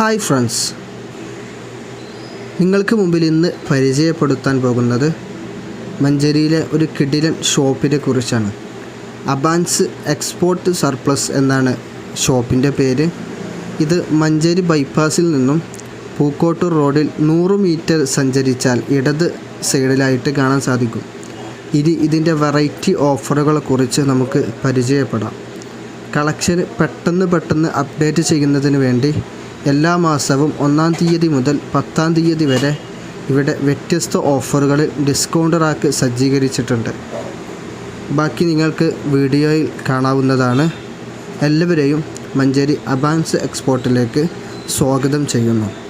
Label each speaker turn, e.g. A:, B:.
A: Hi friends നിങ്ങൾക്ക് മുമ്പിൽ ഇന്ന് പരിചയപ്പെടുത്താൻ പോകുന്നത് മഞ്ചേരിയിലെ ഒരു കിടിലൻ ഷോപ്പിനെ കുറിച്ചാണ്. അബാൻസ് എക്സ്പോർട്ട് സർപ്ലസ് എന്നാണ് ഷോപ്പിന്റെ പേര്. ഇത് മഞ്ചേരി ബൈപ്പാസിൽ നിന്നും പൂക്കോട്ടൂർ റോഡിൽ നൂറ് മീറ്റർ സഞ്ചരിച്ചാൽ ഇടത് സൈഡിലായിട്ട് കാണാൻ സാധിക്കും. ഇനി ഇതിന്റെ വെറൈറ്റി ഓഫറുകളെ കുറിച്ച് നമുക്ക് പരിചയപ്പെടാം. കളക്ഷൻ പെട്ടെന്ന് പെട്ടെന്ന് അപ്ഡേറ്റ് ചെയ്യുന്നതിന് വേണ്ടി എല്ലാ മാസവും ഒന്നാം തീയതി മുതൽ പത്താം തീയതി വരെ ഇവിടെ വ്യത്യസ്ത ഓഫറുകളിൽ ഡിസ്കൗണ്ട് റാക്ക് സജ്ജീകരിച്ചിട്ടുണ്ട്. ബാക്കി നിങ്ങൾക്ക് വീഡിയോയിൽ കാണാവുന്നതാണ്. എല്ലാവരെയും മഞ്ചേരി അബാൻസ് എക്സ്പോർട്ടിലേക്ക് സ്വാഗതം ചെയ്യുന്നു.